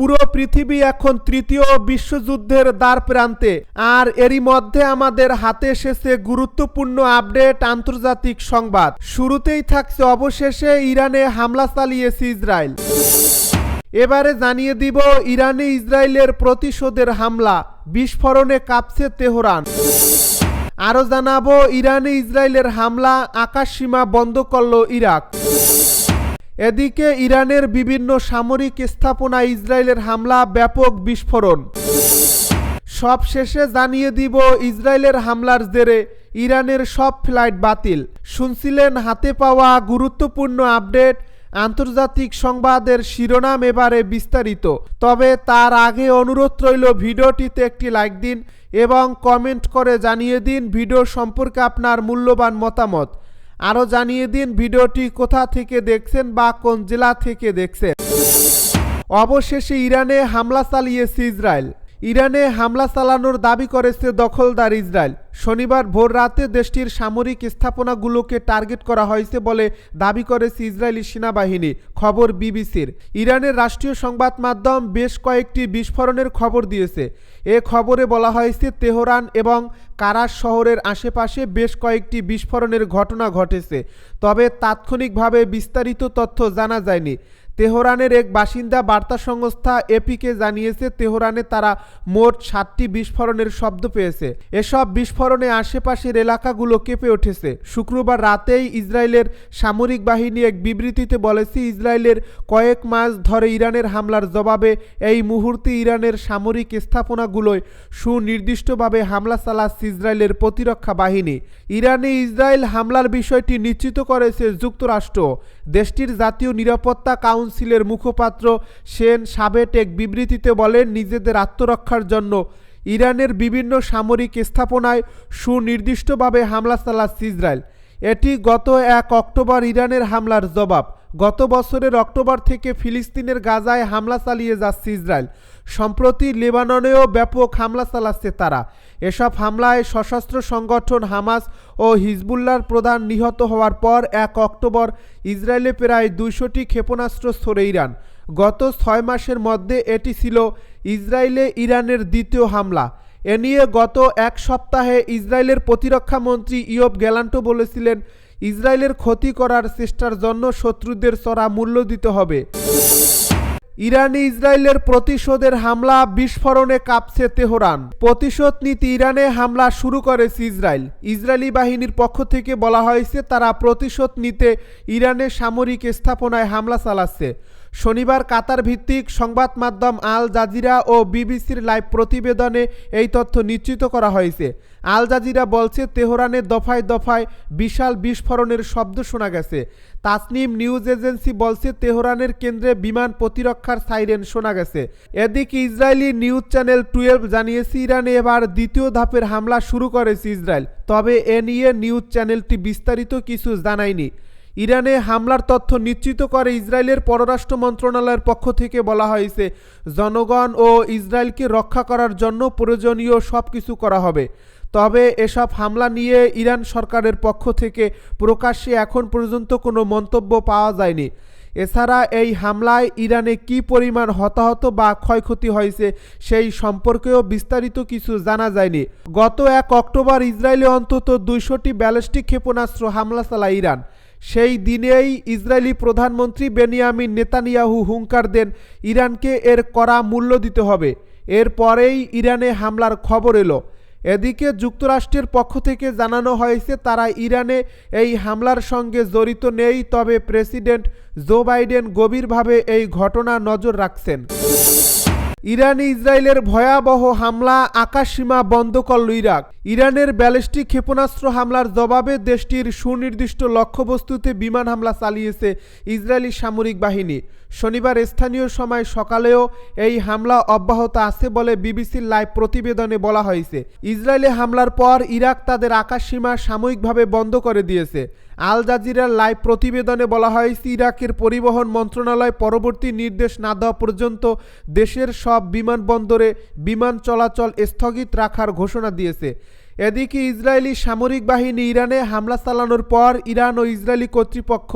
পুরো পৃথিবী এখন তৃতীয় বিশ্বযুদ্ধের দ্বার প্রান্তে। আর এরই মধ্যে আমাদের হাতে এসেছে গুরুত্বপূর্ণ আপডেট আন্তর্জাতিক সংবাদ। শুরুতেই থাকছে অবশেষে ইরানে হামলা চালিয়েছে ইসরায়েল। এবারে জানিয়ে দিব ইরানে ইসরায়েলের প্রতিশোধের হামলা। বিস্ফোরণে কাঁপছে তেহরান। আরও জানাব, ইরানে ইসরায়েলের হামলা, আকাশসীমা বন্ধ করল ইরাক। এদিকে ইরানের বিভিন্ন সামরিক স্থাপনা ইসরায়েলের হামলা, ব্যাপক বিস্ফোরণ। সব শেষে জানিয়ে দিব, ইসরায়েলের হামলার জেরে ইরানের সব ফ্লাইট বাতিল। শুনছিলেন হাতে পাওয়া গুরুত্বপূর্ণ আপডেট, আন্তর্জাতিক সংবাদের শিরোনাম এবারে বিস্তারিত। তবে তার আগে অনুরোধ রইল, ভিডিওটিতে একটি লাইক দিন এবং কমেন্ট করে জানিয়ে দিন, ভিডিও সম্পর্কে আপনার মূল্যবান মতামত। আরও জানিয়ে দিন ভিডিওটি কোথা থেকে দেখছেন বা কোন জেলা থেকে দেখছেন। অবশেষে ইরানে হামলা চালিয়েছে ইসরায়েল। ইরানে হামলা চালানোর দাবি করেছে দখলদার ইসরায়েল। শনিবার ভোর রাতে দেশটির সামরিক স্থাপনাগুলোকে টার্গেট করা হয়েছে বলে দাবি করেছে ইসরায়েলি সেনাবাহিনী, খবর বিবিসির। ইরানের রাষ্ট্রীয় সংবাদ মাধ্যম বেশ কয়েকটি বিস্ফোরণের খবর দিয়েছে। এ খবরে বলা হয়েছে, তেহরান এবং কারাস শহরের আশেপাশে বেশ কয়েকটি বিস্ফোরণের ঘটনা ঘটেছে, তবে তাৎক্ষণিকভাবে বিস্তারিত তথ্য জানা যায়নি। তেহরানের এক বাসিন্দা বার্তা সংস্থা এপিকে জানিয়েছে, তেহরানে তারা মোট সাতটি বিস্ফোরণের শব্দ পেয়েছে। এসব বিস্ফোরণে আশেপাশের এলাকাগুলো কেঁপে উঠেছে। শুক্রবার রাতেই ইসরায়েলের সামরিক বাহিনী এক বিবৃতিতে বলেছে, ইসরায়েলের কয়েক মাস ধরে ইরানের হামলার জবাবে এই মুহূর্তে ইরানের সামরিক স্থাপনাগুলোয় সুনির্দিষ্টভাবে হামলা চালাচ্ছে ইসরায়েলের প্রতিরক্ষা বাহিনী। ইরানে ইসরায়েল হামলার বিষয়টি নিশ্চিত করেছে যুক্তরাষ্ট্র। দেশটির জাতীয় নিরাপত্তা কাউন্সিলের মুখপাত্র সেন সাবেট এক বিবৃতিতে বলেন, নিজেদের আত্মরক্ষার জন্য ইরানের বিভিন্ন সামরিক স্থাপনায় সুনির্দিষ্টভাবে হামলা চালাচ্ছে ইসরায়েল। এটি গত এক অক্টোবর ইরানের হামলার জবাব। গত বছরের অক্টোবর থেকে ফিলিস্তিনের গাজায় হামলা চালিয়ে যাচ্ছে ইসরায়েল। সম্প্রতি লেবাননেও ব্যাপক হামলা চালাচ্ছে তারা। এসব হামলায় সশস্ত্র সংগঠন হামাস ও হিজবুল্লার প্রধান নিহত হওয়ার পর এক অক্টোবর ইসরায়েলে প্রায় দুইশোটি ক্ষেপণাস্ত্র ছড়ে ইরান। গত ছয় মাসের মধ্যে এটি ছিল ইসরায়েলে ইরানের দ্বিতীয় হামলা। এ নিয়ে গত এক সপ্তাহে ইসরায়েলের প্রতিরক্ষা মন্ত্রী ইয়ব গ্যালান্টো বলেছিলেন, ইসরায়েলের ক্ষতি করার চেষ্টার জন্য শত্রুদের চড়া মূল্য দিতে হবে। ইরানে ইসরায়েলের প্রতিশোধের হামলা বিস্ফোরণে কাঁপছে তেহরান। প্রতিশোধ নীতি ইরানে হামলা শুরু করেছে ইসরায়েল। ইসরায়েলি বাহিনীর পক্ষ থেকে বলা হয়েছে, তারা প্রতিশোধ নিতে ইরানের সামরিক স্থাপনায় হামলা চালাচ্ছে। শনিবার কাতার ভিত্তিক সংবাদ মাধ্যম আল জাজিরা ও বিবিসির লাইভ প্রতিবেদনে এই তথ্য নিশ্চিত করা হয়েছে। আল জাজিরা বলছে তেহরানের দফায় দফায় বিশাল বিস্ফোরণের শব্দ শোনা গেছে। তাসনিম নিউজ এজেন্সি বলছে, তেহরানের কেন্দ্রে বিমান প্রতিরক্ষার সাইরেন শোনা গেছে। এদিকে ইসরায়েলি নিউজ চ্যানেল টুয়েলভ জানিয়েছে, ইরানে এবার দ্বিতীয় ধাপের হামলা শুরু করেছে ইসরায়েল। তবে এ নিয়ে নিউজ চ্যানেলটি বিস্তারিত কিছু জানায়নি। ইরানে হামলার তথ্য নিশ্চিত করে ইসরায়েলের পররাষ্ট্র মন্ত্রণালয়ের পক্ষ থেকে বলা হয়েছে, জনগণ ও ইসরায়েলকে রক্ষা করার জন্য প্রয়োজনীয় সব কিছু করা হবে। তবে এসব হামলা নিয়ে ইরান সরকারের পক্ষ থেকে প্রকাশ্যে এখন পর্যন্ত কোনো মন্তব্য পাওয়া যায়নি। এছাড়া এই হামলায় ইরানে কি পরিমাণ হতাহত বা ক্ষয়ক্ষতি হয়েছে সেই সম্পর্কেও বিস্তারিত কিছু জানা যায়নি। গত এক অক্টোবর ইসরায়েলে অন্তত দুইশোটি ব্যালিস্টিক ক্ষেপণাস্ত্র হামলা চালায় ইরান। সেই দিনেই ইসরায়েলি প্রধানমন্ত্রী বেনিয়ামিন নেতানিয়াহু হুঙ্কার দেন ইরানকে এর কড়া মূল্য দিতে হবে। এরপরেই ইরানে হামলার খবর এলো। এদিকে যুক্তরাষ্ট্রের পক্ষ থেকে জানানো হয়েছে, তারা ইরানে এই হামলার সঙ্গে জড়িত নেই, তবে প্রেসিডেন্ট জো বাইডেন গভীরভাবে এই ঘটনা নজর রাখছেন। ইরানে ইসরায়েলের ভয়াবহ হামলা আকাশসীমা বন্ধ করল ইরাক। ইরানের ব্যালিস্টিক ক্ষেপণাস্ত্র হামলার জবাবে দেশটির সুনির্দিষ্ট লক্ষ্যবস্তুতে বিমান হামলা চালিয়েছে ইসরায়েলি সামরিক বাহিনী। শনিবার স্থানীয় সময় সকালেও এই হামলা অব্যাহত আছে বলে বিবিসির লাইভ প্রতিবেদনে বলা হয়েছে। ইসরায়েলে হামলার পর ইরাক তাদের আকাশসীমা সাময়িকভাবে বন্ধ করে দিয়েছে। আল জাজিরার লাইভ প্রতিবেদনে বলা হয়েছে, ইরাকের পরিবহন মন্ত্রণালয় পরবর্তী নির্দেশ না দেওয়া পর্যন্ত দেশের সব বিমানবন্দরে বিমান চলাচল স্থগিত রাখার ঘোষণা দিয়েছে। এদিকে ইসরায়েলি সামরিক বাহিনী ইরানে হামলা চালানোর পর ইরান ও ইসরায়েলি কর্তৃপক্ষ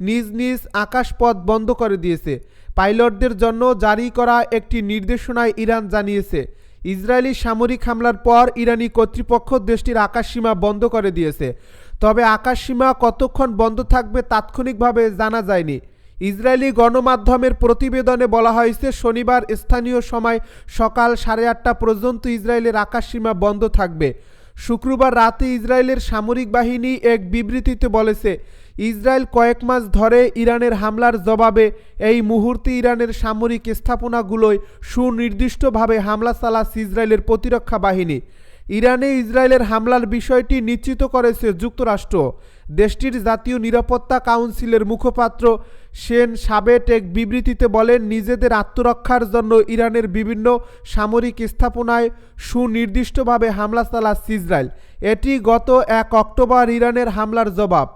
নিজ নিজ আকাশপথ বন্ধ করে দিয়েছে। পাইলটদের জন্য জারি করা একটি নির্দেশনায় ইরান জানিয়েছে। ইসরায়েলি সামরিক হামলার পর ইরানি কর্তৃপক্ষ দেশটির আকাশসীমা বন্ধ করে দিয়েছে। তবে আকাশসীমা কতক্ষণ বন্ধ থাকবে তাৎক্ষণিকভাবে জানা যায়নি। ইসরায়েলি গণমাধ্যমের প্রতিবেদনে বলা হয়েছে, শনিবার স্থানীয় সময় সকাল সাড়ে আটটা পর্যন্ত ইসরায়েলের আকাশসীমা বন্ধ থাকবে। শুক্রবার রাতে ইসরায়েলের সামরিক বাহিনী এক বিবৃতিতে বলেছে, ইসরায়েল কয়েক মাস ধরে ইরানের হামলার জবাবে এই মুহূর্তে ইরানের সামরিক স্থাপনাগুলোয় সুনির্দিষ্টভাবে হামলা চালাচ্ছে ইসরায়েলের প্রতিরক্ষা বাহিনী। ইরানে ইসরায়েলের হামলার বিষয়টি নিশ্চিত করেছে যুক্তরাষ্ট্র। দেশটির জাতীয় নিরাপত্তা কাউন্সিলের মুখপাত্র সেন সাবেট এক বিবৃতিতে বলেন, নিজেদের আত্মরক্ষার জন্য ইরানের বিভিন্ন সামরিক স্থাপনায় সুনির্দিষ্টভাবে হামলা চালাচ্ছে ইসরায়েল। এটি গত এক অক্টোবর ইরানের হামলার জবাব।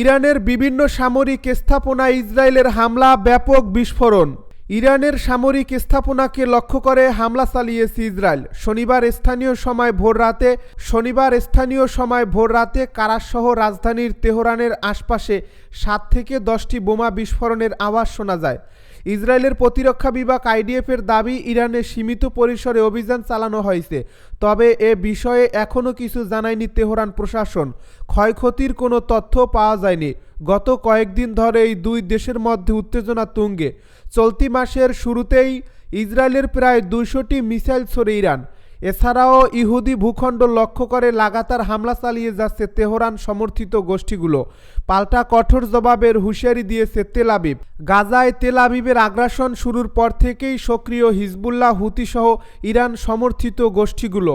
ইরানের বিভিন্ন সামরিক স্থাপনায় ইসরায়েলের হামলা ব্যাপক বিস্ফোরণ। ইরানের সামরিক স্থাপনাকে লক্ষ্য করে হামলা চালিয়েছে ইসরায়েল। শনিবার স্থানীয় সময় ভোর রাতে, শনিবার স্থানীয় সময় ভোর রাতে কারাসহ রাজধানীর তেহরানের আশপাশে সাত থেকে দশটি বোমা বিস্ফোরণের আওয়াজ শোনা যায়। ইসরায়েলের প্রতিরক্ষা বিভাগ আইডিএফের দাবি, ইরানে সীমিত পরিসরে অভিযান চালানো হয়েছে। তবে এ বিষয়ে এখনও কিছু জানায়নি তেহরান প্রশাসন। ক্ষয়ক্ষতির কোনো তথ্য পাওয়া যায়নি। গত কয়েকদিন ধরে এই দুই দেশের মধ্যে উত্তেজনা তুঙ্গে। চলতি মাসের শুরুতেই ইসরায়েলের প্রায় দুইশোটি মিসাইল ছড়ে ইরান। এছাড়াও ইহুদি ভূখণ্ড লক্ষ্য করে লাগাতার হামলা চালিয়ে যাচ্ছে তেহরান সমর্থিত গোষ্ঠীগুলো। পাল্টা কঠোর জবাবের হুঁশিয়ারি দিয়েছে তেল আবিব। গাজায় তেল আবিবের আগ্রাসন শুরুর পর থেকেই সক্রিয় হিজবুল্লাহ হুতিসহ ইরান সমর্থিত গোষ্ঠীগুলো।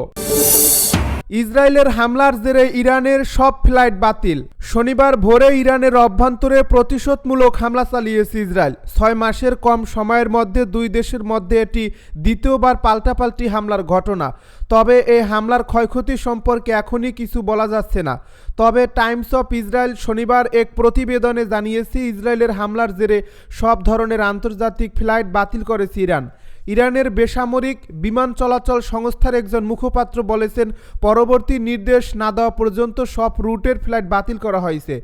ইসরায়েলের হামলার জেরে ইরানের সব ফ্লাইট বাতিল। শনিবার ভোরে ইরানের অভ্যন্তরে প্রতিশোধমূলক হামলা চালিয়েছে ইসরায়েল। ছয় মাসের কম সময়ের মধ্যে দুই দেশের মধ্যে এটি দ্বিতীয়বার পাল্টাপাল্টি হামলার ঘটনা। তবে এই হামলার ক্ষয়ক্ষতি সম্পর্কে এখনই কিছু বলা যাচ্ছে না। তবে টাইমস অফ ইসরায়েল শনিবার এক প্রতিবেদনে জানিয়েছে, ইসরায়েলের হামলার জেরে সব ধরনের আন্তর্জাতিক ফ্লাইট বাতিল করেছে ইরান। ইরানের বেসামরিক বিমান চলাচল সংস্থার একজন মুখপাত্র বলেছেন, পরবর্তী নির্দেশ না দেওয়া পর্যন্ত সব রুটের ফ্লাইট বাতিল করা হয়েছে।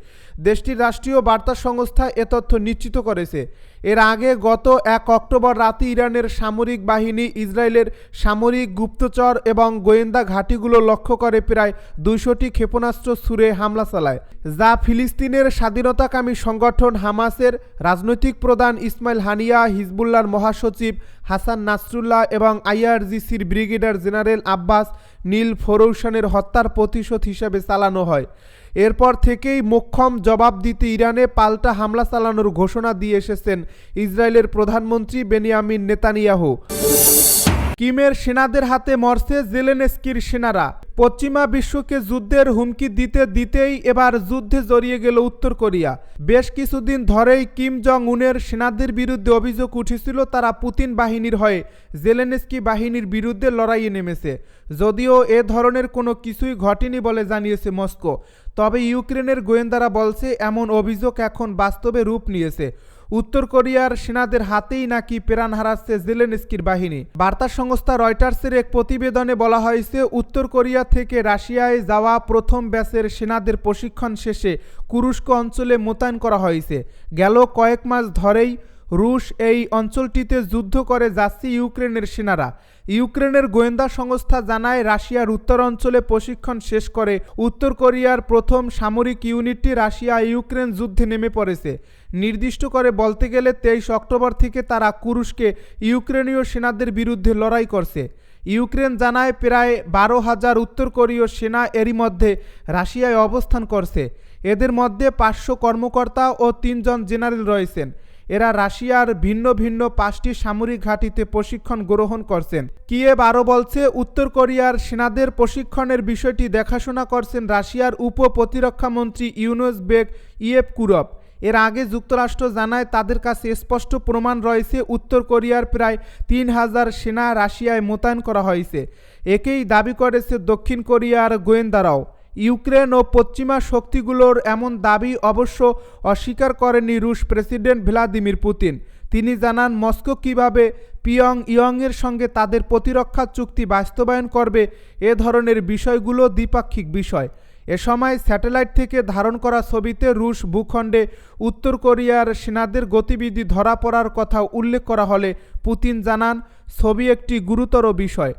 দেশটির রাষ্ট্রীয় বার্তা সংস্থা এ তথ্য নিশ্চিত করেছে। এর আগে গত এক অক্টোবর রাতে ইরানের সামরিক বাহিনী ইসরায়েলের সামরিক গুপ্তচর এবং গোয়েন্দা ঘাঁটিগুলো লক্ষ্য করে প্রায় দুইশোটি ক্ষেপণাস্ত্র ছুড়ে হামলা চালায়, যা ফিলিস্তিনের স্বাধীনতাকামী সংগঠন হামাসের রাজনৈতিক প্রধান ইসমাইল হানিয়া, হিজবুল্লাহর মহাসচিব হাসান নাসরুল্লাহ এবং আইআরজিসির ব্রিগেডিয়ার জেনারেল আব্বাস নীল ফরৌসানের হত্যার প্রতিশোধ হিসেবে চালানো হয়। এরপর থেকেই মোক্ষম জবাব দিতে ইরানে পাল্টা হামলা চালানোর ঘোষণা দিয়ে এসেছেন ইসরায়েলের প্রধানমন্ত্রী বেনিয়ামিন নেতানিয়াহু। কিমের সেনাদের হাতে মরছে জেলেনেস্কির সেনারা। পশ্চিমা বিশ্বকে যুদ্ধের হুমকি দিতে দিতেই এবার যুদ্ধে জড়িয়ে গেল উত্তর কোরিয়া। বেশ কিছুদিন ধরেই কিম জং উনের সেনাদের বিরুদ্ধে অভিযোগ উঠেছিল তারা পুতিন বাহিনীর হয়ে জেলেনেস্কি বাহিনীর বিরুদ্ধে লড়াইয়ে নেমেছে। যদিও এ ধরনের কোনো কিছুই ঘটেনি বলে জানিয়েছে মস্কো। তবে ইউক্রেনের গোয়েন্দারা বলছে, এমন অভিযোগ এখন বাস্তবে রূপ নিয়েছে। উত্তর কোরিয়ার সেনাদের হাতেই নাকি প্রাণ হারাচ্ছে জেলেনস্কির বাহিনী। বার্তা সংস্থা রয়টার্সের এক প্রতিবেদনে বলা হয়েছে, উত্তর কোরিয়া থেকে রাশিয়ায় যাওয়া প্রথম ব্যাচের সেনাদের প্রশিক্ষণ শেষে কুরুস্ক অঞ্চলে মোতায়েন করা হয়েছে। গেল কয়েক মাস ধরেই রুশ এই অঞ্চলটিতে যুদ্ধ করে যাচ্ছে ইউক্রেনের সেনারা। ইউক্রেনের গোয়েন্দা সংস্থা জানায়, রাশিয়ার উত্তর অঞ্চলে প্রশিক্ষণ শেষ করে উত্তর কোরিয়ার প্রথম সামরিক ইউনিটটি রাশিয়া ইউক্রেন যুদ্ধে নেমে পড়েছে। নির্দিষ্ট করে বলতে গেলে তেইশ অক্টোবর থেকে তারা কুরুশকে ইউক্রেনীয় সেনাদের বিরুদ্ধে লড়াই করছে। ইউক্রেন জানায় প্রায় বারো হাজার উত্তর কোরীয় সেনা এরই মধ্যে রাশিয়ায় অবস্থান করছে। এদের মধ্যে পাঁচশো কর্মকর্তা ও তিনজন জেনারেল রয়েছেন। এরা রাশিয়ার ভিন্ন ভিন্ন পাঁচটি সামরিক ঘাঁটিতে প্রশিক্ষণ গ্রহণ করছেন। কিয়েভ আরও বলছে, উত্তর কোরিয়ার সেনাদের প্রশিক্ষণের বিষয়টি দেখাশোনা করছেন রাশিয়ার উপ প্রতিরক্ষামন্ত্রী ইউনুস বেগ কুরব এর আগে যুক্তরাষ্ট্র জানায় তাদের কাছে স্পষ্ট প্রমাণ রয়েছে, উত্তর কোরিয়ার প্রায় তিন হাজার সেনা রাশিয়ায় মোতায়েন করা হয়েছে। একেই দাবি করেছে দক্ষিণ কোরিয়ার গোয়েন্দারাও। ইউক্রেন ও পশ্চিমা শক্তিগুলোর এমন দাবি অবশ্য অস্বীকার করেনি রুশ প্রেসিডেন্ট ভ্লাদিমির পুতিন। তিনি জানান, মস্কো কীভাবে পিয়ং ইয়ংয়ের সঙ্গে তাদের প্রতিরক্ষা চুক্তি বাস্তবায়ন করবে এ ধরনের বিষয়গুলো দ্বিপাক্ষিক বিষয়। এ সময় স্যাটেলাইট থেকে ধারণ করা ছবিতে রুশ ভূখণ্ডে উত্তর কোরিয়ার সেনাদের গতিবিধি ধরা পড়ার কথা উল্লেখ করা হলে পুতিন জানান, ছবি একটি গুরুতর বিষয়।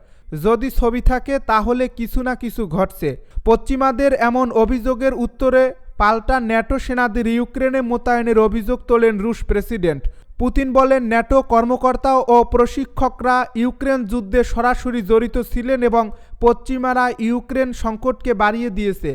যদি ছবি থাকে, তাহলে কিছু না কিছু ঘটছে। পশ্চিমাদের এমন অভিযোগের উত্তরে পাল্টা ন্যাটো সেনাদের ইউক্রেনে মোতায়েনের অভিযোগ তোলেন রুশ প্রেসিডেন্ট। পুতিন বলেন, ন্যাটো কর্মকর্তা ও প্রশিক্ষকরা ইউক্রেন যুদ্ধে সরাসরি জড়িত ছিলেন এবং পশ্চিমারা ইউক্রেন সংকটকে বাড়িয়ে দিয়েছে।